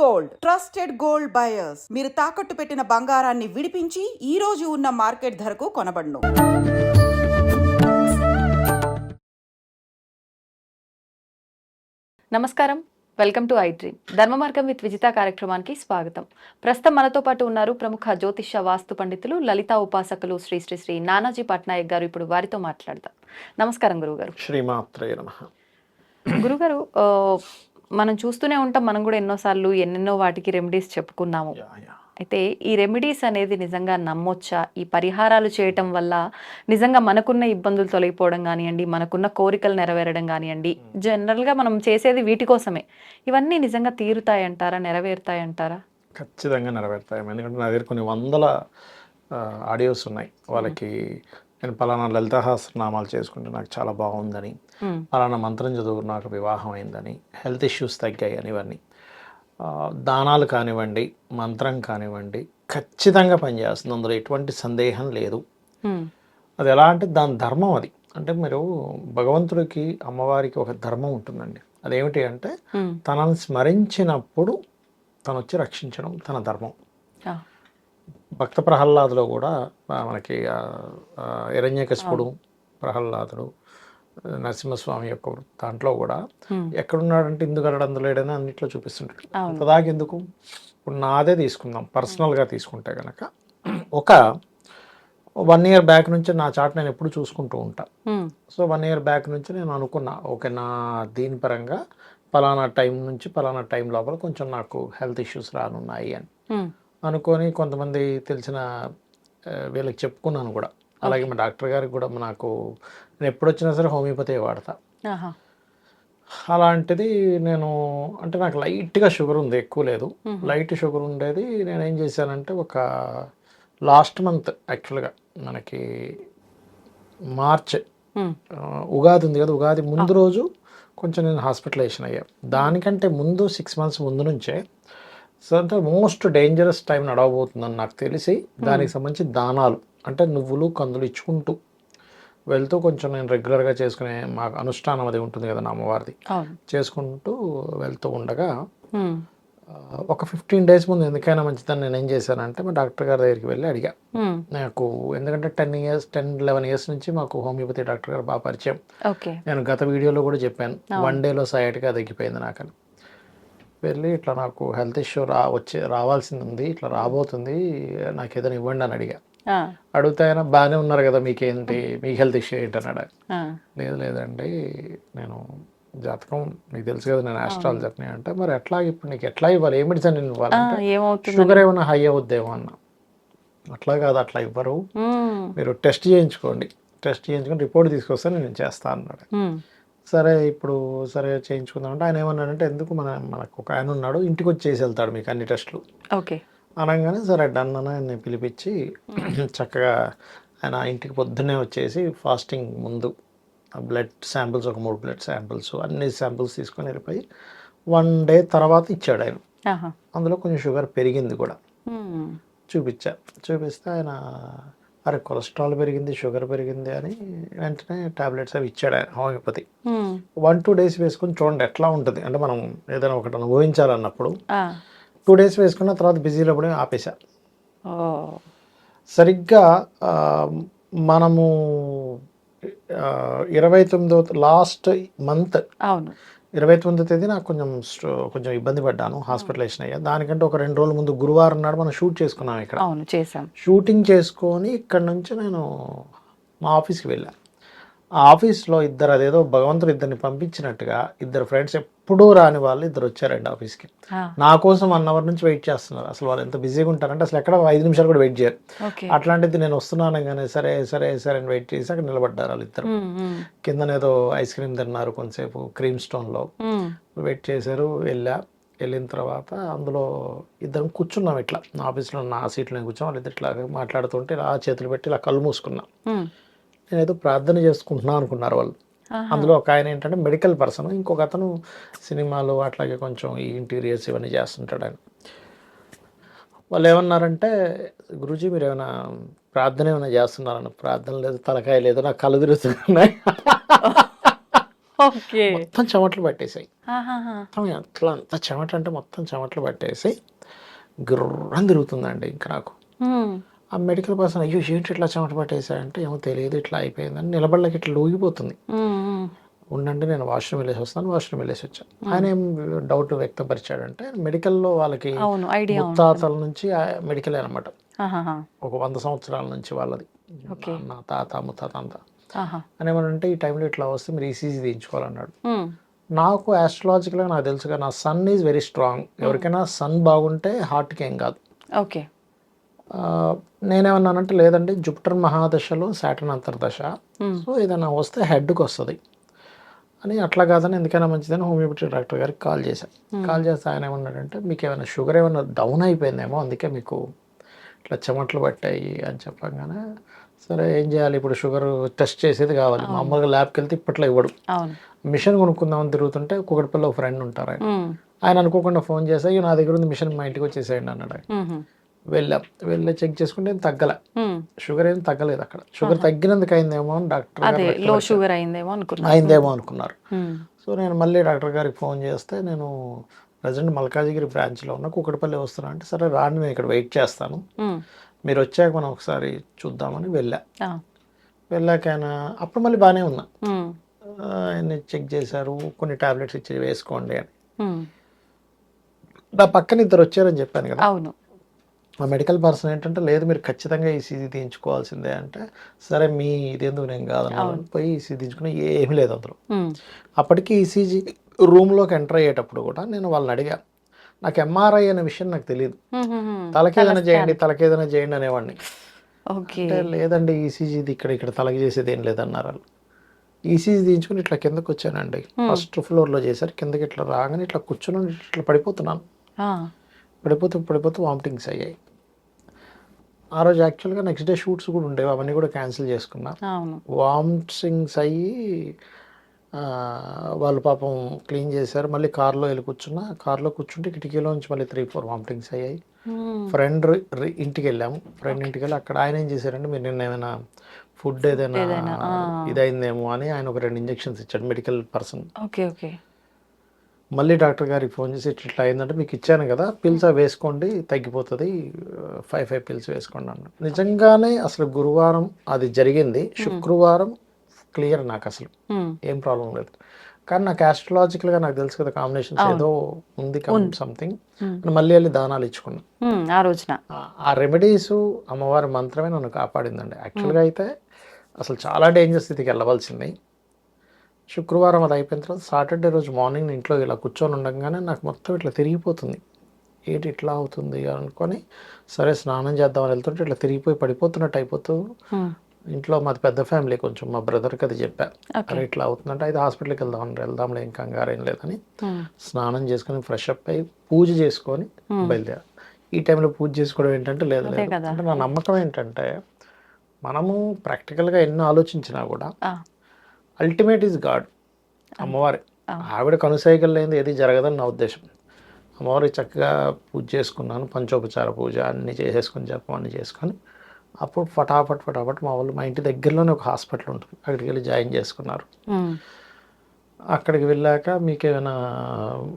Gold. Trusted gold buyers. మీరు తాకట్టు పెట్టిన బంగారాన్ని విడిపించి ఈ రోజు ఉన్న మార్కెట్ ధరకు కొనబడును. నమస్కారం. వెల్కమ్ టు ఐ డ్రీమ్ ధర్మ మార్గం విత్ విజిత కార్యక్రమానికి స్వాగతం. ప్రస్తుతం మనతో పాటు ఉన్నారు ప్రముఖ జ్యోతిష వాస్తు పండితులు లలితా ఉపాసకులు శ్రీ శ్రీ శ్రీ నానాజీ పట్నాయక్ గారు. ఇప్పుడు వారితో మాట్లాడదాం. నమస్కారం గురుగారు శ్రీమాత్రే నమ. గురుగారు ఆ, మనం చూస్తూనే ఉంటాం మనం కూడా ఎన్నోసార్లు ఎన్నెన్నో వాటికి రెమెడీస్ చెప్పుకున్నాము. అయితే ఈ రెమెడీస్ అనేది నిజంగా నమ్మొచ్చా? ఈ పరిహారాలు చేయటం వల్ల నిజంగా మనకున్న ఇబ్బందులు తొలగిపోవడం కానివ్వండి మనకున్న కోరికలు నెరవేరడం కానివ్వండి జనరల్గా మనం చేసేది వీటి కోసమే. ఇవన్నీ నిజంగా తీరుతాయంటారా నెరవేరుతాయంటారా? ఖచ్చితంగా నెరవేరుతాయి. ఎందుకంటే నా దగ్గర కొన్ని వందల ఆడియోస్ ఉన్నాయి. వాళ్ళకి నేను పలానా లలితాహాస్రనామాలు చేసుకుంటే నాకు చాలా బాగుందని. పలానా మంత్రం చదువు నాకు వివాహం అయిందని హెల్త్ ఇష్యూస్ తగ్గాయి అని ఇవన్నీ దానాలు కానివ్వండి మంత్రం కానివ్వండి ఖచ్చితంగా పనిచేస్తుంది అందులో ఎటువంటి సందేహం లేదు. అది ఎలా అంటే దాని ధర్మం అది అంటే మీరు భగవంతుడికి అమ్మవారికి ఒక ధర్మం ఉంటుందండి అదేమిటి అంటే. తనని స్మరించినప్పుడు తను వచ్చి రక్షించడం తన ధర్మం. భక్త ప్రహ్లాదులో కూడా మనకి హిరణ్యకశిపుడు ప్రహ్లాదుడు నరసింహస్వామి యొక్క దాంట్లో కూడా. ఎక్కడున్నాడంటే ఇందుకు అందులో లేడని అన్నిట్లో చూపిస్తుంటాడు. ఎందుకు? ఇప్పుడు నాదే తీసుకుందాం పర్సనల్గా తీసుకుంటే కనుక ఒక వన్ ఇయర్ బ్యాక్ నుంచి నా చాట్ నేను ఎప్పుడు చూసుకుంటూ ఉంటా. సో వన్ ఇయర్ బ్యాక్ నుంచి నేను అనుకున్నా ఓకే నా దీని పరంగా పలానా టైం నుంచి పలానా టైం లోపల కొంచెం నాకు హెల్త్ ఇష్యూస్ రానున్నాయి అని. అనుకొని కొంతమంది తెలిసిన వీళ్ళకి చెప్పుకున్నాను కూడా. అలాగే మా డాక్టర్ గారికి కూడా నాకు నేను ఎప్పుడు వచ్చినా సరే హోమియోపతి వాడతా. అలాంటిది నేను అంటే నాకు లైట్గా షుగర్ ఉంది ఎక్కువ లేదు. లైట్ షుగర్ ఉండేది. నేను ఏం చేశానంటే ఒక లాస్ట్ మంత్ యాక్చువల్గా మనకి మార్చ్ ఉగాది ఉంది కదా ఉగాది ముందు రోజు కొంచెం నేను హాస్పిటలైజేషన్ అయ్యా. దానికంటే ముందు సిక్స్ మంత్స్ ముందు నుంచే సో అంటే మోస్ట్ డేంజరస్ టైం నడవబోతుందని నాకు తెలిసి దానికి సంబంధించి దానాలు. అంటే నువ్వులు కందులు ఇచ్చుకుంటూ వెళ్తూ కొంచెం నేను రెగ్యులర్గా చేసుకునే మాకు అనుష్ఠానం అది ఉంటుంది కదా నా అమ్మవారిది. చేసుకుంటూ వెళ్తూ ఉండగా. ఆ, ఒక ఫిఫ్టీన్ డేస్ ముందు ఎందుకైనా మంచిదని నేను ఏం చేశానంటే మా డాక్టర్ గారి దగ్గరికి వెళ్ళి అడిగా. మ్మ్. నాకు ఎందుకంటే ten years ten eleven years నుంచి మాకు హోమియోపతి డాక్టర్ గారు బాగా పరిచయం. నేను గత వీడియోలో కూడా చెప్పాను. వన్ డేలో సైట్గా తగ్గిపోయింది నాకని. వెళ్ళి ఇట్లా నాకు హెల్త్ ఇష్యూ రా వచ్చే రావాల్సింది ఉంది ఇట్లా రాబోతుంది నాకు ఏదైనా ఇవ్వండి అని అడిగా. అడిగితే ఆయన బాగానే ఉన్నారు కదా మీకేంటి మీకు హెల్త్ ఇష్యూ ఏంటి అన్నాడు. లేదు లేదండి నేను జాతకం మీకు తెలుసు కదా నేను ఆస్ట్రాలజర్ని అంటే మరి ఎట్లా ఇప్పుడు నీకు ఎట్లా ఇవ్వాలి ఏ మెడిసిన్ నేను ఏమవుతుంది షుగర్ ఏమైనా హై అవుద్దేమో అన్న అట్లా కాదు అట్లా ఇవ్వరు. మీరు టెస్ట్ చేయించుకోండి టెస్ట్ చేయించుకొని రిపోర్ట్ తీసుకొస్తే నేను చేస్తాను అన్నాడు. సరే ఇప్పుడు సరే చేయించుకుందాం అంటే ఆయన ఏమన్నాడంటే ఎందుకు మన మనకు ఒక ఆయన ఉన్నాడు ఇంటికి వచ్చి చేసి వెళ్తాడు మీకు అన్ని టెస్టులు. ఓకే. అనగానే సరే డన్ అని ఆయన్ని పిలిపించి చక్కగా ఆయన ఇంటికి పొద్దున్నే వచ్చేసి ఫాస్టింగ్ ముందు బ్లడ్ శాంపిల్స్ ఒక మూడు బ్లడ్ శాంపిల్స్ అన్ని శాంపిల్స్ తీసుకొని వెళ్ళిపోయి వన్ డే తర్వాత ఇచ్చాడు ఆయన. అందులో కొంచెం షుగర్ పెరిగింది కూడా. చూపించా. చూపిస్తే ఆయన అరే కొలెస్ట్రాల్ పెరిగింది షుగర్ పెరిగింది అని వెంటనే టాబ్లెట్స్ అవి ఇచ్చాడు ఆయన హోమియోపతి. వన్ టూ డేస్ వేసుకొని చూడండి ఎట్లా ఉంటుంది. అంటే మనం ఏదైనా ఒకటి అనుభవించాలన్నప్పుడు. టూ డేస్ వేసుకున్న తర్వాత బిజీలో పడి ఆపేసా ఓ. సరిగ్గా మనము ఇరవై తొమ్మిదో లాస్ట్ మంత్ ఇరవై తొమ్మిదో తేదీ నాకు కొంచెం కొంచెం ఇబ్బంది పడ్డాను హాస్పిటలైజేషన్ అయ్యా. దానికంటే ఒక రెండు రోజుల ముందు గురువారం నాడు మనం షూట్ చేసుకున్నాం ఇక్కడ. అవును చేసాం షూటింగ్ చేసుకొని ఇక్కడ నుంచి నేను మా ఆఫీస్కి వెళ్ళాను. ఆ ఆఫీస్లో ఇద్దరు అదేదో భగవంతుడు ఇద్దరిని పంపించినట్టుగా ఇద్దరు ఫ్రెండ్స్ ఎప్పుడూ రాని వాళ్ళు ఇద్దరు వచ్చారండి ఆఫీస్కి. నా కోసం వన్ అవర్ నుంచి వెయిట్ చేస్తున్నారు. అసలు వాళ్ళు ఎంత బిజీగా ఉంటారంటే అసలు ఎక్కడ ఐదు నిమిషాలు కూడా వెయిట్ చేయరు. అట్లాంటిది నేను వస్తున్నాను కానీ సరే సరే సరే అని వెయిట్ చేసి అక్కడ నిలబడ్డారు వాళ్ళు ఇద్దరు. కిందనేదో ఐస్ క్రీమ్ తిన్నారు కొంతసేపు క్రీమ్ స్టోన్లో. వెయిట్ చేశారు వెళ్ళా. వెళ్ళిన తర్వాత అందులో ఇద్దరం కూర్చున్నాం ఇట్లా. నా ఆఫీస్లో నా సీట్లో నేను కూర్చొని వాళ్ళు ఇద్దరు ఇట్లా మాట్లాడుతుంటే ఇలా చేతులు పెట్టి ఇలా కళ్ళు మూసుకున్నా. నేనేదో ప్రార్థన చేసుకుంటున్నా అనుకున్నారు వాళ్ళు. అందులో ఒక ఆయన ఏంటంటే మెడికల్ పర్సన్ ఇంకొక అతను సినిమాలు అట్లాగే కొంచెం ఈ ఇంటీరియర్స్ ఇవన్నీ చేస్తుంటాడు ఆయన. వాళ్ళు ఏమన్నారంటే గురూజీ మీరు ఏమైనా ప్రార్థన ఏమైనా చేస్తున్నారన్న ప్రార్థన లేదు తలకాయ లేదు నాకు కళ్ళు తిరుగుతున్నాయి. మొత్తం చెమటలు పట్టేసాయి. మొత్తం అట్లా అంత చెమటలు అంటే మొత్తం చెమటలు పట్టేసి గుర్రం తిరుగుతుందండి ఇంకా నాకు. ఆ మెడికల్ పర్సన్ అయ్యో ఏంటి ఇట్లా చెమట పట్టేసాయంటే ఏమో తెలియదు ఇట్లా అయిపోయిందని నిలబడలేక ఇట్లా లూగిపోతుంది. ఉండండి నేను వాష్రూమ్ వెళ్ళేసి వస్తాను వాష్రూమ్ వెళ్ళేసి వచ్చాను. ఆయన ఏం డౌట్ వ్యక్తపరిచాడంటే మెడికల్లో వాళ్ళకి ముత్తాతల నుంచి మెడికల్ అనమాట. ఒక వంద సంవత్సరాల నుంచి వాళ్ళది. ఓకే. నా తాత ముత్తాత అంతా. అని ఏమనంటే ఈ టైంలో ఇట్లా వస్తే మీరు ఈసీజీ తీయించుకోవాలన్నాడు. నాకు ఆస్ట్రాలజికల్గా నాకు తెలుసుగా నా సన్ ఈజ్ వెరీ స్ట్రాంగ్ ఎవరికైనా సన్ బాగుంటే హార్ట్కి ఏం కాదు. ఓకే. నేనేమన్నానంటే లేదండి జుపిటర్ మహాదశలో సాటర్న్ అంతర్దశ. సో ఏదైనా వస్తే హెడ్కి వస్తుంది. అని అట్లా కాదని ఎందుకైనా మంచిదని హోమియోపతి డాక్టర్ గారికి కాల్ చేశాను కాల్ చేస్తే ఆయన ఏమన్నాడంటే మీకు ఏమైనా షుగర్ ఏమైనా డౌన్ అయిపోయిందేమో అందుకే మీకు ఇట్లా చెమటలు పట్టాయి అని చెప్పగానే సరే ఏం చేయాలి? ఇప్పుడు షుగర్ టెస్ట్ చేసేది కావాలి. మామూలుగా ల్యాబ్కి వెళ్తే ఇప్పట్లో ఇవ్వడు. మిషన్ కొనుక్కుందామని తిరుగుతుంటే కుకటిపల్లి ఒక ఫ్రెండ్ ఉంటారు ఆయన. ఆయన అనుకోకుండా ఫోన్ చేసి "అయ్యో, నా దగ్గర ఉంది మిషన్ మా ఇంటికి వచ్చేసేయండి అన్నాడు. వెళ్ళాం. వెళ్ళి చెక్ చేసుకుంటే ఏం తగ్గలే. షుగర్ ఏం తగ్గలేదు అక్కడ. షుగర్ తగ్గినందుకు అయిందేమో అని డాక్టర్లో షుగర్ అయిందేమో అనుకున్నా అయిందేమో అనుకున్నారు. సో నేను మళ్ళీ డాక్టర్ గారికి ఫోన్ చేస్తే నేను ప్రజెంట్ మల్కాజిగిరి బ్రాంచ్లో ఉన్న కుక్కడపల్లి వస్తున్నా అంటే సరే రాండి నేను ఇక్కడ వెయిట్ చేస్తాను. మీరు వచ్చాక మనం ఒకసారి చూద్దామని వెళ్ళా. ఆ. వెళ్ళాక ఆయన అప్పుడు మళ్ళీ బాగానే ఉన్నా. ఆయన చెక్ చేశారు కొన్ని టాబ్లెట్స్ ఇచ్చి వేసుకోండి అని. నా పక్కన ఇద్దరు వచ్చారని చెప్పాను కదా. అవును. ఆ మెడికల్ పర్సన్ ఏంటంటే లేదు మీరు ఖచ్చితంగా ఈసీజీ తీయించుకోవాల్సిందే అంటే సరే మీ ఇదేందుకు నేను కాదన్నాను? పోయి ఈసీజీ తీయించుకుని ఏమీ లేదు అందులో. ఉమ్. అప్పటికి ఈసీజీ రూమ్లోకి ఎంటర్ అయ్యేటప్పుడు కూడా నేను వాళ్ళని అడిగా. నాకు ఎంఆర్ఐ అనే విషయం నాకు తెలియదు. తలకేదైనా చేయండి తలకేదైనా చేయండి అనేవాడిని. అంటే లేదండి ఈసీజీది ఇక్కడ ఇక్కడ తలకి చేసేది ఏం లేదన్నారు వాళ్ళు. ఈసీజీ తీయించుకుని ఇట్లా కిందకు వచ్చానండి. ఫస్ట్ ఫ్లోర్లో చేశారు. కిందకి ఇట్లా రాగానే ఇట్లా కూర్చొని ఇట్లా పడిపోతున్నాను. పడిపోతూ పడిపోతూ వామిటింగ్స్ అయ్యాయి. ఆ రోజు యాక్చువల్గా నెక్స్ట్ డే షూట్స్ కూడా ఉండేవి అవన్నీ కూడా క్యాన్సిల్ చేసుకున్నా. వామిటింగ్స్ అయ్యి వాళ్ళు పాపం క్లీన్ చేశారు. మళ్ళీ కార్లో వెళ్ళి కూర్చున్నా. కార్లో కూర్చుంటే కిటికీలోంచి మళ్ళీ త్రీ ఫోర్ వామిటింగ్స్ అయ్యాయి. ఫ్రెండ్ ఇంటికి వెళ్ళాము. ఫ్రెండ్ ఇంటికి వెళ్ళి అక్కడ ఆయన ఏం చేశారంటే మీరు నిన్న ఏమైనా ఫుడ్ ఏదైనా ఇదైందేమో అని ఆయన ఒక రెండు ఇంజెక్షన్స్ ఇచ్చాడు మెడికల్ పర్సన్. Okay okay. మళ్ళీ డాక్టర్ గారికి ఫోన్ చేసి ఇట్లా ఇట్లా అయిందంటే మీకు ఇచ్చాను కదా పిల్స్ అవి వేసుకోండి తగ్గిపోతుంది ఫైవ్ ఫైవ్ పిల్స్ వేసుకోండి అన్న నిజంగానే అసలు గురువారం అది జరిగింది. శుక్రవారం క్లియర్ నాకు అసలు. ఏం ప్రాబ్లం లేదు. కానీ నాకు ఆస్ట్రలాజికల్గా నాకు తెలుసు కదా కాంబినేషన్స్ ఏదో ఉంది సంథింగ్ మళ్ళీ వెళ్ళి దానాలు ఇచ్చుకున్నా. ఉమ్. ఆ రోజున. ఆ- ఆ రెమెడీస్ అమ్మవారి మంత్రమే నన్ను కాపాడిందండి. యాక్చువల్గా అయితే అసలు చాలా డేంజర్ స్థితికి వెళ్ళవలసింది. శుక్రవారం అది అయిపోయిన తర్వాత సాటర్డే రోజు మార్నింగ్ ఇంట్లో ఇలా కూర్చొని ఉండగానే నాకు మొత్తం ఇట్లా తిరిగిపోతుంది ఏంటి ఇట్లా అవుతుంది అనుకొని సరే స్నానం చేద్దామని వెళ్తుంటే ఇట్లా తిరిగిపోయి పడిపోతున్నట్టు అయిపోతూ. ఇంట్లో మాది పెద్ద ఫ్యామిలీ కొంచెం మా బ్రదర్కి అది చెప్పా. అరే ఇట్లా అవుతుందంటే అయితే హాస్పిటల్కి వెళ్దాం వెళ్దాంలే ఏం కంగారు ఏం లేదని. స్నానం చేసుకొని ఫ్రెష్ అప్ అయ్యి పూజ చేసుకొని బయలుదేరా ఈ టైంలో పూజ చేసుకోవడం ఏంటంటే లేదు. అంటే నా నమ్మకం ఏంటంటే మనము ప్రాక్టికల్గా ఎన్నో ఆలోచించినా కూడా. అల్టిమేట్ ఈజ్ గాడ్ అమ్మవారి. ఆవిడ కనుసైకల్ లేనిది ఏది జరగదని నా ఉద్దేశం. అమ్మవారి చక్కగా పూజ చేసుకున్నాను పంచోపచార పూజ అన్నీ చేసేసుకొని జపం అన్నీ చేసుకొని. అప్పుడు ఫటాఫట్ ఫటాఫట్ మా వాళ్ళు మా ఇంటి దగ్గరలోనే ఒక హాస్పిటల్ ఉంటుంది. అక్కడికి వెళ్ళి జాయిన్ చేసుకున్నారు. అక్కడికి వెళ్ళాక మీకు ఏమైనా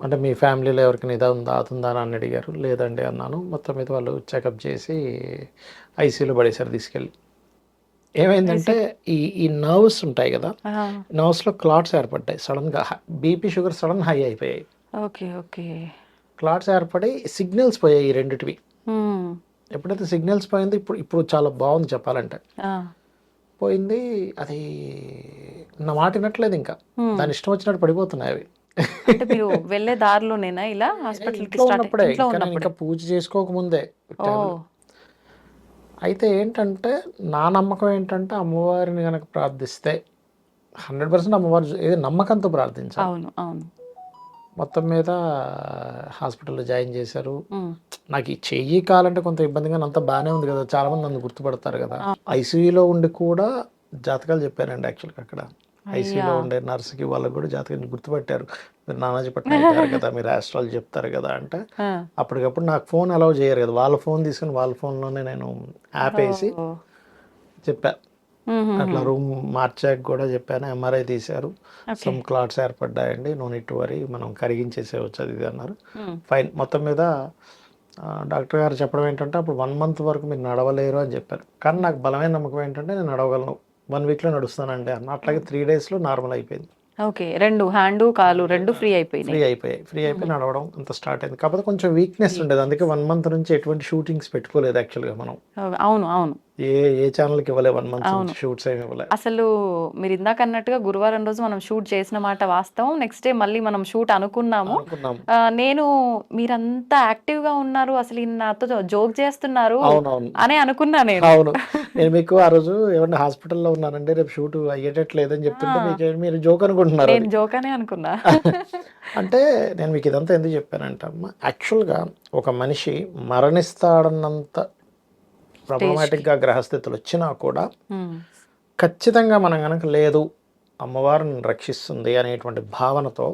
అంటే మీ ఫ్యామిలీలో ఎవరికైనా ఇదా ఉందా అది ఉందా అని అడిగారు. లేదండి అన్నాను. మొత్తం మీద వాళ్ళు చెకప్ చేసి ఐసీయూలో పడేశారు తీసుకెళ్ళి. ఏమైందంటే ఈ ఈ నర్వ్స్ ఉంటాయి కదా. నర్వ్స్లో క్లాట్స్ ఏర్పడ్డాయి సడన్గా. బీపీ షుగర్ సడన్ హై అయిపోయాయి. Okay okay. క్లాట్స్ ఏర్పడి సిగ్నల్స్ పోయాయి ఈ రెండిటివి. ఎప్పుడైతే సిగ్నల్స్ పోయిందో ఇప్పుడు ఇప్పుడు చాలా బాగుంది చెప్పాలంటే. పోయింది అది నా మాట వినట్లేదు ఇంకా. దాని ఇష్టం వచ్చినట్టు పడిపోతున్నాయి అవి. అంటే మీరు వెళ్ళే దారిలోనేనా ఇలా హాస్పిటల్ ఉన్నప్పుడే ఇంకా పూజ చేసుకోకముందే. ఓ. అయితే ఏంటంటే నా నమ్మకం ఏంటంటే అమ్మవారిని కనుక ప్రార్థిస్తే హండ్రెడ్ పర్సెంట్ అమ్మవారు ఏది నమ్మకంతో అవును అవును. మొత్తం మీద హాస్పిటల్లో జాయిన్ చేశారు. నాకు ఈ చెయ్యి కాలంటే కొంత ఇబ్బందిగా అంత బాగానే ఉంది కదా. చాలా మంది నన్ను గుర్తుపడతారు కదా. ఐసీయూలో ఉండి కూడా జాతకాలు చెప్పారండి యాక్చువల్గా అక్కడ. ఐసీయూలో ఉండే నర్సుకి వాళ్ళకి కూడా జాతకం గుర్తుపట్టారు. మీరు నానాజీ అయ్యారు కదా మీరు ఆస్ట్రాలజీ చెప్తారు కదా అంటే. అప్పటికప్పుడు నాకు ఫోన్ అలౌ చేయరు కదా. వాళ్ళ ఫోన్ తీసుకుని వాళ్ళ ఫోన్లోనే నేను యాప్ వేసి ఓ. చెప్పా. అట్లా రూమ్ మార్చాక కూడా చెప్పాను. ఎంఆర్ఐ తీశారు. సమ్ క్లాట్స్ ఏర్పడ్డాయండి. నో నీట్ వరి మనం కరిగించేసేవచ్చు అది ఇది అన్నారు. ఫైన్ మొత్తం మీద డాక్టర్ గారు చెప్పడం ఏంటంటే అప్పుడు వన్ మంత్ వరకు మీరు నడవలేరు అని చెప్పారు. కానీ నాకు బలమైన నమ్మకం ఏంటంటే నేను నడవగలను. వన్ వీక్లో నడుస్తానండి అన్న. అట్లాగే త్రీ డేస్లో నార్మల్ అయిపోయింది. ఓకే. రెండు హ్యాండ్ కాలు రెండు ఫ్రీ అయిపోయినాయి. ఫ్రీ అయిపోయాయి. ఫ్రీ అయిపోయి నడవడం అంత స్టార్ట్ అయింది. కాకపోతే కొంచెం వీక్నెస్ ఉండేది. అందుకే వన్ మంత్ నుంచి ఎటువంటి షూటింగ్స్ పెట్టుకోలేదు యాక్చువల్గా మనం. అవును అవును. ఏ ఏ ఛానల్కి ఇవ్వలే వన్ మంత్ షూట్స్ ఏమి ఇవ్వలే. అసలు మీరు ఇందాక అన్నట్టుగా గురువారం రోజు మనం షూట్ చేసిన మాట వాస్తవం. నెక్స్ట్ డే మళ్ళీ మనం షూట్ అనుకున్నాము. నేను మీరంతా యాక్టివ్గా ఉన్నారు అసలు నాతో జోక్ చేస్తున్నారు అని అనుకున్నా నేను. అవును. నేను మీకు ఆ రోజు ఏమన్నా హాస్పిటల్లో ఉన్నానండి రేపు షూట్ అయ్యేటట్లేదని చెప్తుంటే మీకు మీరు జోక్ అనుకుంటున్నారు నేను జోక్ అనే అనుకున్నా. అంటే నేను మీకు ఇదంతా ఎందుకు చెప్పానంటే అమ్మ యాక్చువల్గా ఒక మనిషి మరణిస్తాడన్నంత ప్రొబ్లమాటిక్గా గ్రహస్థితులు వచ్చినా కూడా ఖచ్చితంగా మనం కనుక లేదు అమ్మవారిని రక్షిస్తుంది అనేటువంటి భావనతో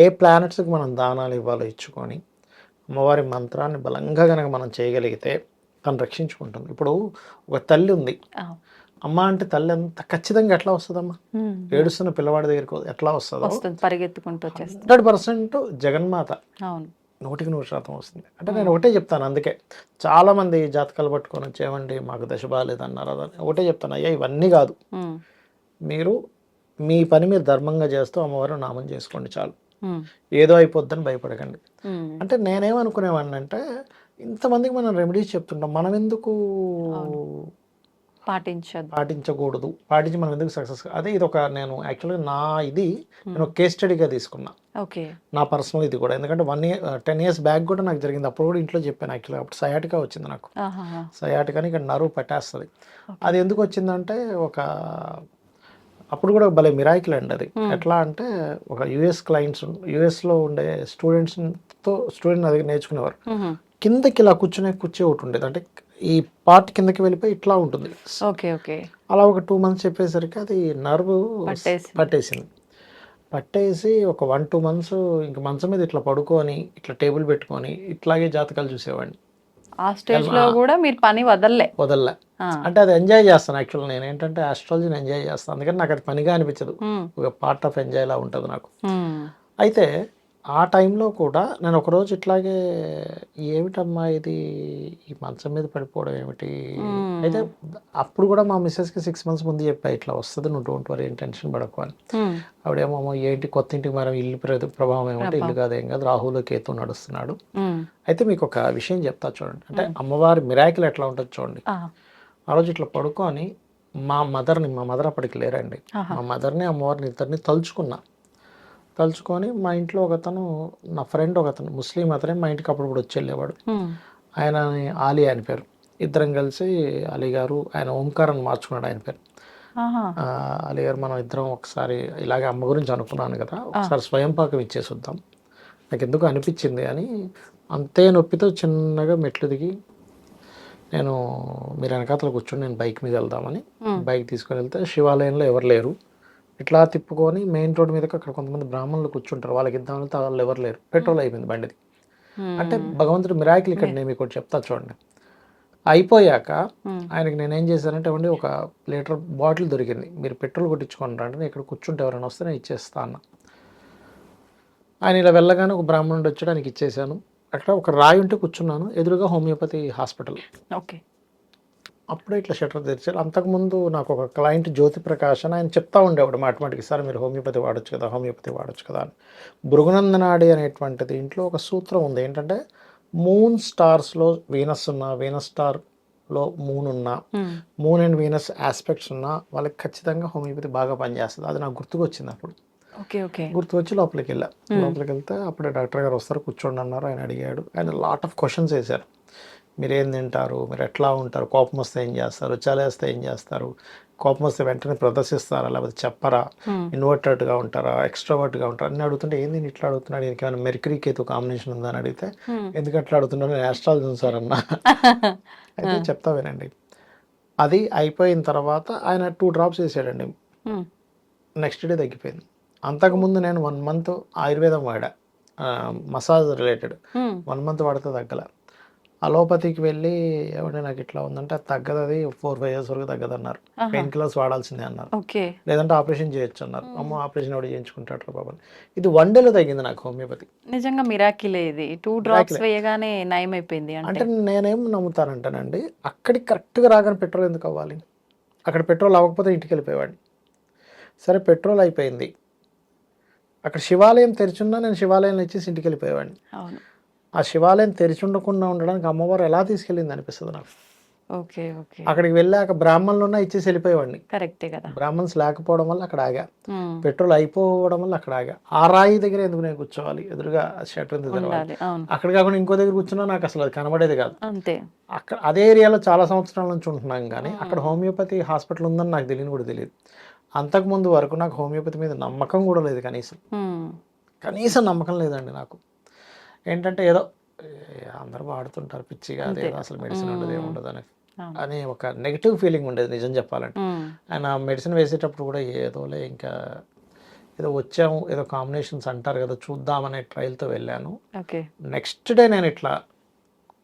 ఏ ప్లానెట్స్కి మనం దానాలు ఇవ్వాలో ఇచ్చుకొని అమ్మవారి మంత్రాన్ని బలంగా కనుక మనం చేయగలిగితే తను రక్షించుకుంటుంది. ఇప్పుడు ఒక తల్లి ఉంది. అమ్మ అంటే తల్లి ఎంత ఖచ్చితంగా ఎట్లా వస్తుందమ్మా? ఏడుస్తున్న పిల్లవాడి దగ్గరికి ఎట్లా వస్తుందో పరిగెత్తుకుంటూ హండ్రెడ్ పర్సెంట్ జగన్మాత. అవును. నూటికి నూరు శాతం వస్తుంది. అంటే నేను ఒకటే చెప్తాను అందుకే. చాలామంది జాతకాలు పట్టుకొని వచ్చేవండి మాకు దశ బాగాలేదు అన్నారు అదని ఒకటే చెప్తాను. అయ్యా ఇవన్నీ కాదు. మీరు మీ పని మీరు ధర్మంగా చేస్తూ అమ్మవారు నామం చేసుకోండి చాలు. ఏదో అయిపోద్దని భయపడకండి. అంటే నేనేమనుకునేవాడిని అంటే ఇంతమందికి మనం రెమెడీస్ చెప్తుంటాం మనం ఎందుకు పాటించదు. పాటించకూడదు. పాటించి మనం ఎందుకు సక్సెస్ అదే ఇది ఒక నేను యాక్చువల్గా నా ఇది నేను ఒక కేస్ స్టడీగా తీసుకున్నా. ఓకే. నా పర్సనల్ ఇది కూడా. ఎందుకంటే one year ten years back కూడా నాకు జరిగింది. అప్పుడు కూడా ఇంట్లో చెప్పాను యాక్చువల్గా అప్పుడు సయాటికా వచ్చింది నాకు. ఆహాహా. సయాటికాని ఇక్కడ నరువు పట్టేస్తుంది. అది ఎందుకు వచ్చిందంటే ఒక అప్పుడు కూడా భలే మిరాయికిల్ అండి అది. ఎట్లా అంటే ఒక యుఎస్ క్లయింట్స్ యుఎస్లో ఉండే స్టూడెంట్స్తో స్టూడెంట్ అది నేర్చుకునేవారు. ఉహు, కిందకి ఇలా కూర్చునే కూర్చే ఒకటి ఉండేది. అంటే ఈ పార్ట్ కిందకి వెళ్ళిపోయి ఇట్లా ఉంటుంది. Okay okay. అలా ఒక టూ మంత్స్ చెప్పేసరికి అది నర్వ్ పట్టేసింది. పట్టేసింది. పట్టేసి ఒక వన్ టూ మంత్స్ ఇంక మంచం మీద ఇట్లా పడుకొని ఇట్లా టేబుల్ పెట్టుకొని ఇట్లాగే జాతకాలు చూసేవాడిని. ఆ స్టేజ్లో కూడా మీరు పని వదల్లే. వదల్లా. అంటే అది ఎంజాయ్ చేస్తాను యాక్చువల్ నేను. ఏంటంటే ఆస్ట్రాలజీని ఎంజాయ్ చేస్తాను. అందుకని నాకు అది పనిగా అనిపించదు. ఒక పార్ట్ ఆఫ్ ఎంజాయ్ లా ఉంటుంది నాకు. అయితే ఆ టైంలో కూడా నేను ఒకరోజు ఇట్లాగే ఏమిటమ్మా ఇది? ఈ మంచం మీద పడిపోవడం ఏమిటి? అయితే అప్పుడు కూడా మా మిస్సెస్కి సిక్స్ మంత్స్ ముందు చెప్పా ఇట్లా వస్తుంది నువ్వు డోంట్ వరీ ఏం టెన్షన్ పడకు అని. ఆవిడేమో "అమ్మో, ఏంటి కొత్త ఇంటికి మనం ఇల్లు ప్ర- ప్రభావం ఏమంటే ఇల్లు కాదు ఏం కాదు రాహులో కేతు నడుస్తున్నాడు. అయితే మీకు ఒక విషయం చెప్తా చూడండి. అంటే అమ్మవారి మిరాకిల్ ఎట్లా ఉంటుంది చూడండి. ఆ, ఆ రోజు ఇట్లా పడుకొని మా మదర్ని మా మదర్ అప్పటికి లేరండి. మా మదర్ని అమ్మవారిని ఇద్దరిని తలుచుకున్నా. తలుచుకొని మా ఇంట్లో ఒకతను నా ఫ్రెండ్ ఒకతను ముస్లిం అతనే మా ఇంటికి అప్పుడప్పుడు వచ్చి వెళ్ళేవాడు. ఆయన ఆలీ ఆయన పేరు. ఇద్దరం కలిసి అలీ గారు ఆయన ఓంకారాన్ని మార్చుకున్నాడు ఆయన పేరు. అలీ గారు మనం ఇద్దరం ఒకసారి ఇలాగే అమ్మ గురించి అనుకున్నాను కదా ఒకసారి స్వయం పాకం ఇచ్చేసి వద్దాం నాకు ఎందుకు అనిపించింది అని అంతే నొప్పితో చిన్నగా మెట్లు దిగి నేను మీరు వెనకాతలు కూర్చొని నేను బైక్ మీద వెళ్దామని బైక్ తీసుకొని వెళ్తే శివాలయంలో ఎవరు లేరు. ఇట్లా తిప్పుకొని మెయిన్ రోడ్ మీదకి అక్కడ కొంతమంది బ్రాహ్మణులు కూర్చుంటారు. వాళ్ళకి ఇద్దాం వెళ్తే వాళ్ళు ఎవరు లేరు. పెట్రోల్ అయిపోయింది బండిది. అంటే భగవంతుడు మిరాకిల్ ఇక్కడ నేను మీకు చెప్తా చూడండి. అయిపోయాక ఆయనకి నేనేం చేశానంటే ఇవ్వండి ఒక లీటర్ బాటిల్ దొరికింది. మీరు పెట్రోల్ కొట్టించుకోండి అంటే నేను ఇక్కడ కూర్చుంటే ఎవరైనా వస్తే నేను ఇచ్చేస్తా అన్న. ఆయన ఇలా వెళ్ళగానే ఒక బ్రాహ్మణుడు వచ్చి ఆయనకి ఇచ్చేసాను. అక్కడ ఒక రాయి ఉంటే కూర్చున్నాను. ఎదురుగా హోమియోపతి హాస్పిటల్. ఓకే. అప్పుడే ఇట్లా షటర్ తెరిచారు. అంతకుముందు నాకు ఒక క్లయింట్ జ్యోతి ప్రకాష్ అని ఆయన చెప్తా ఉండేవాడు మాటమాటికి సార్ మీరు హోమియోపతి వాడొచ్చు కదా హోమియోపతి వాడొచ్చు కదా అని. భృగునందనాడి అనేటువంటి దీంట్లో ఒక సూత్రం ఉంది. ఏంటంటే మూన్ స్టార్స్లో వీనస్ ఉన్న వీనస్ స్టార్లో మూన్ ఉన్న మూన్ అండ్ వీనస్ ఆస్పెక్ట్స్ ఉన్న వాళ్ళకి ఖచ్చితంగా హోమియోపతి బాగా పనిచేస్తుంది. అది నాకు గుర్తుకొచ్చింది అప్పుడు. Okay okay. గుర్తుకొచ్చి లోపలికి వెళ్ళా లోపలికి వెళ్తే అప్పుడే డాక్టర్ గారు వస్తారు కూర్చోండి అన్నారు ఆయన అడిగాడు. ఆయన లాట్ ఆఫ్ క్వశ్చన్స్ వేశారు. మీరు ఏం తింటారు? మీరు ఎట్లా ఉంటారు? కోపం వస్తే ఏం చేస్తారు? చలేస్తే ఏం చేస్తారు? కోపం వస్తే వెంటనే ప్రదర్శిస్తారా? లేకపోతే చెప్పరా? ఇన్వర్టెడ్గా ఉంటారా? ఎక్స్ట్రావర్ట్గా ఉంటారా? అన్ని అడుగుతుంటే ఏంది ఇట్లా అడుగుతున్నాడు దీనికి ఏమైనా మెర్కరీ కేతు కాంబినేషన్ ఉందా? అని అడిగితే ఎందుకు అట్లా అడుగుతున్నాడు నేను యాస్ట్రాల్ చూసారన్నా అయితే చెప్తా వినండి. అది అయిపోయిన తర్వాత ఆయన టూ డ్రాప్స్ వేసాడండి. నెక్స్ట్ డే తగ్గిపోయింది. అంతకుముందు నేను వన్ మంత్ ఆయుర్వేదం వాడా. Massage related. వన్ మంత్ వాడితే తగ్గల. అలోపతికి వెళ్ళి ఏమంటే నాకు ఇట్లా ఉందంటే అది తగ్గదు అది ఫోర్ ఫైవ్ ఇయర్స్ వరకు తగ్గదు అన్నారు. పెయిన్ కిల్లర్స్ వాడాల్సిందే అన్నారు. ఓకే. లేదంటే ఆపరేషన్ చేయొచ్చు అన్నారు అమ్మ ఆపరేషన్ ఎవడు చేయించుకుంటాడు బాబా ఇది వన్ డేలో తగ్గింది నాకు హోమియోపతి. నిజంగా మిరాకిలే ఇది. టూ డ్రాప్స్ వేయగానే నయం అయిపోయింది అంటే నేనేం నమ్ముతానంటానండి అక్కడికి కరెక్ట్గా రాగానే పెట్రోల్ ఎందుకు అవ్వాలి? అక్కడ పెట్రోల్ అవ్వకపోతే ఇంటికి వెళ్ళిపోయేవాడిని. సరే పెట్రోల్ అయిపోయింది. అక్కడ శివాలయం తెరిచున్నా నేను శివాలయం ఇచ్చేసి ఇంటికి వెళ్ళిపోయేవాడిని. ఆ శివాలయం తెరిచి ఉండకుండా ఉండడానికి అమ్మవారు ఎలా తీసుకెళ్ళింది అనిపిస్తుంది నాకు. Okay okay. అక్కడికి వెళ్ళాక బ్రాహ్మణులు ఉన్నా ఇచ్చేసి వెళ్ళిపోయేవాడిని. కరెక్టే కదా. బ్రాహ్మణ్స్ లేకపోవడం వల్ల అక్కడ ఆగా. పెట్రోల్ అయిపోవడం వల్ల అక్కడ ఆగా. ఆ రాయి దగ్గర ఎందుకు నేను కూర్చోవాలి? ఎదురుగా అవును. అక్కడ కాకుండా ఇంకో దగ్గర కూర్చున్నా నాకు అసలు అది కనబడేది కాదు. అంతే. అక్కడ అదే ఏరియాలో చాలా సంవత్సరాల నుంచి ఉంటున్నాం కానీ అక్కడ హోమియోపతి హాస్పిటల్ ఉందని నాకు తెలియని కూడా తెలియదు. అంతకుముందు వరకు నాకు హోమియోపతి మీద నమ్మకం కూడా లేదు కనీసం. కనీసం నమ్మకం లేదండి నాకు. ఏంటంటే ఏదో అందరూ వాడుతుంటారు పిచ్చిగా అదేదో అసలు మెడిసిన్ ఉండదు ఏముండదు అని. అనే ఒక నెగిటివ్ ఫీలింగ్ ఉండేది నిజం చెప్పాలంటే. ఆయన మెడిసిన్ వేసేటప్పుడు కూడా ఏదోలే ఇంకా ఏదో వచ్చాము ఏదో కాంబినేషన్స్ అంటారు కదా చూద్దామనే ట్రయల్తో వెళ్ళాను. నెక్స్ట్ డే నేను ఇట్లా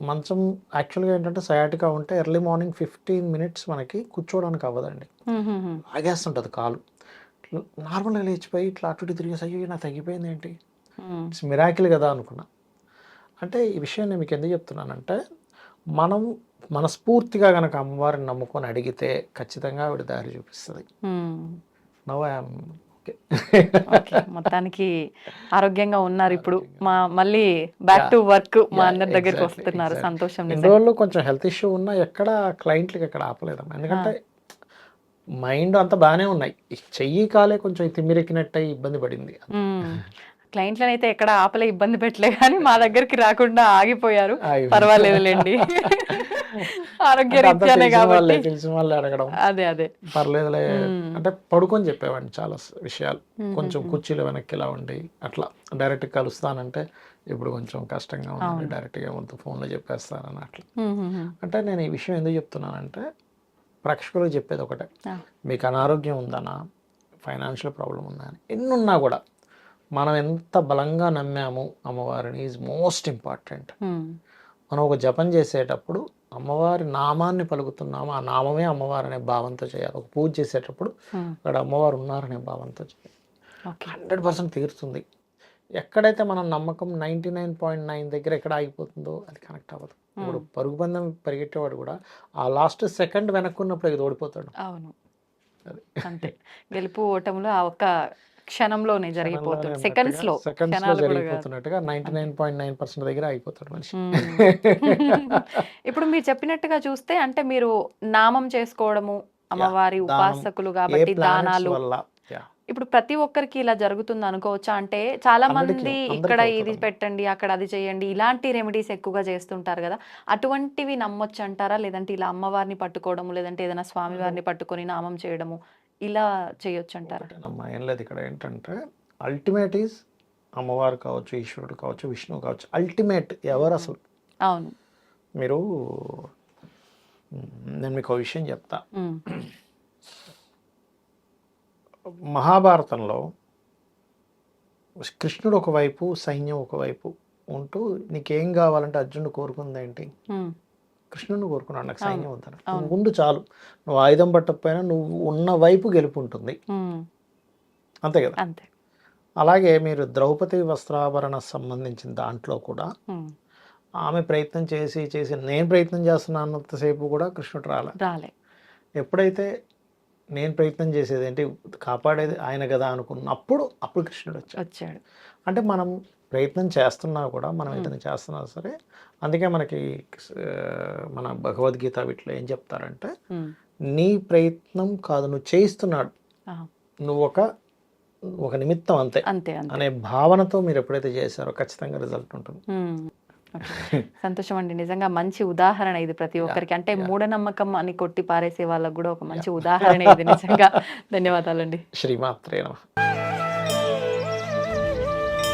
మంచం యాక్చువల్గా ఏంటంటే సయాటికా ఉంటే ఎర్లీ మార్నింగ్ ఫిఫ్టీన్ మినిట్స్ మనకి కూర్చోవడానికి అవ్వదండి. ఆగేస్తుంటుంది కాలు. నార్మల్గా లేచిపోయి ఇట్లా అటు ఇటు తిరిగేసి అయ్యో నాకు తగ్గిపోయింది ఏంటి? మిరాకిల్ కదా అనుకున్నా. అంటే ఈ విషయం నేను మీకు ఎందుకు చెప్తున్నానంటే మనం మనస్ఫూర్తిగా కనుక అమ్మవారిని నమ్ముకొని అడిగితే ఖచ్చితంగా ఆవిడ దారి చూపిస్తుంది. నవ్ ఐఎమ్ మొత్తానికి ఆరోగ్యంగా ఉన్నారు ఇప్పుడు. మా మళ్ళీ బ్యాక్ టు వర్క్ మా అందరి దగ్గరికి వస్తున్నారు. సంతోషం. రోజులు కొంచెం హెల్త్ ఇష్యూ ఉన్నా ఎక్కడ క్లయింట్లకి ఎక్కడ ఆపలేదమ్మా. ఎందుకంటే మైండ్ అంతా బాగానే ఉన్నాయి. చెయ్యి కాలే కొంచెం తిమ్మిరెక్కినట్టు ఇబ్బంది పడింది. క్లయింట్లను అయితే ఎక్కడ ఆపలే ఇబ్బంది పెట్టలే కానీ మా దగ్గరికి రాకుండా ఆగిపోయారు. ఆగి- పర్వాలేదులేండి. ఆరోగ్య అంటే అంతా రీత్యానే తెలిసిన వాళ్ళే కాబట్టి తెలిసిన వాళ్ళే అడగడం. అదే అదే. పర్లేదులే అంటే పడుకొని చెప్పేవాడిని చాలా విషయాలు. కొంచెం కుర్చీలు వెనక్కి ఇలా ఉండి అట్లా డైరెక్ట్ కలుస్తానంటే ఇప్పుడు కొంచెం కష్టంగా ఉంది డైరెక్ట్గా ఏమంతా ఫోన్లో చెప్పేస్తానని అట్లా. అంటే నేను ఈ విషయం ఎందుకు చెప్తున్నానంటే ప్రేక్షకులకు చెప్పేది ఒకటే. మీకు అనారోగ్యం ఉందనా? ఫైనాన్షియల్ ప్రాబ్లం ఉందా అని. ఎన్ని ఉన్నా కూడా మనం ఎంత బలంగా నమ్మాము అమ్మవారిని ఈజ్ మోస్ట్ ఇంపార్టెంట్ మనం ఒక జపం చేసేటప్పుడు అమ్మవారి నామాన్ని పలుకుతున్నాము? ఆ నామమే అమ్మవారు అనే భావంతో చేయాలి. ఒక పూజ చేసేటప్పుడు ఉమ్. అక్కడ అమ్మవారు ఉన్నారనే భావంతో చేయాలి. హండ్రెడ్ పర్సెంట్ తీరుతుంది. ఎక్కడైతే మనం నమ్మకం నైంటీ నైన్ పాయింట్ నైన్ దగ్గర ఎక్కడ ఆగిపోతుందో అది కనెక్ట్ అవ్వదు. ఇప్పుడు పరుగు పందెం పరిగెట్టేవాడు కూడా ఆ లాస్ట్ సెకండ్ వెనక్కున్నప్పుడు ఇది ఓడిపోతాడు. అవును. అది. అంతే. గెలుపు ఓటములు ఆ ఒక్క క్షణంలోనే జరిగిపోతుంది సెకండ్స్లో సెకండ్స్లో. జరిగిపోతున్నట్టుగా ninety nine point nine percent దగ్గర అయిపోతాడు మనిషి. ఇప్పుడు మీరు చెప్పినట్టుగా చూస్తే అంటే మీరు నామం చేసుకోవడము అమ్మవారి ఉపాసకులు కాబట్టి దానాలు. ఇప్పుడు ప్రతి ఒక్కరికి ఇలా జరుగుతుంది అనుకోవచ్చా అంటే చాలా మంది ఇక్కడ ఇది. పెట్టండి అక్కడ అది చేయండి ఇలాంటి రెమెడీస్ ఎక్కువగా చేస్తుంటారు కదా అటువంటివి నమ్మొచ్చు అంటారా లేదంటే ఇలా అమ్మవారిని పట్టుకోవడము లేదంటే ఏదైనా స్వామి వారిని పట్టుకొని నామం చేయడము ఇలా చేయొచ్చు అంటారా ఏం లేదు ఇక్కడ ఏంటంటే అల్టిమేట్ ఈజ్ అమ్మవారు కావచ్చు ఈశ్వరుడు కావచ్చు విష్ణువు కావచ్చు అల్టిమేట్ ఎవరు అసలు? అవును. మీరు నేను మీకు ఒక విషయం చెప్తా. మహాభారతంలో కృష్ణుడు ఒకవైపు సైన్యం ఒకవైపు ఉంటూ నీకేం కావాలంటే అర్జునుడు కోరుకుంది ఏంటి. కృష్ణుని కోరుకున్నాడు నాకు సైన్యం వద్దని ఉండు చాలు నువ్వు ఆయుధం పట్టకపోయినా నువ్వు ఉన్న వైపు గెలుపు ఉంటుంది. అంతే కదా? అంతే. అలాగే మీరు ద్రౌపది వస్త్రాభరణ సంబంధించిన దాంట్లో కూడా. ఆమె ప్రయత్నం చేసి చేసి నేను ప్రయత్నం చేస్తున్నా అన్నంతసేపు కూడా కృష్ణుడు రాలే. రాలే. ఎప్పుడైతే నేను ప్రయత్నం చేసేది ఏంటి కాపాడేది ఆయన కదా అనుకున్నప్పుడు అప్పుడు కృష్ణుడు వచ్చాడు. వచ్చాడు. అంటే మనం ప్రయత్నం చేస్తున్నా కూడా మనం ఏదైనా చేస్తున్నా సరే అందుకే మనకి మన భగవద్గీత వీటిలో ఏం చెప్తారంటే. నీ ప్రయత్నం కాదు నువ్వు చేయిస్తున్నాడు. నువ్వు ఒక ఒక నిమిత్తం అంతే. అంతే అనే భావనతో మీరు ఎప్పుడైతే చేశారో ఖచ్చితంగా రిజల్ట్ ఉంటుంది. సంతోషం అండి. నిజంగా మంచి ఉదాహరణ ఇది ప్రతి ఒక్కరికి. అంటే మూఢనమ్మకం అని కొట్టి పారేసే వాళ్ళకు కూడా ఒక మంచి ఉదాహరణ ఇది. నిజంగా ధన్యవాదాలండి. శ్రీమాత్రే నమః.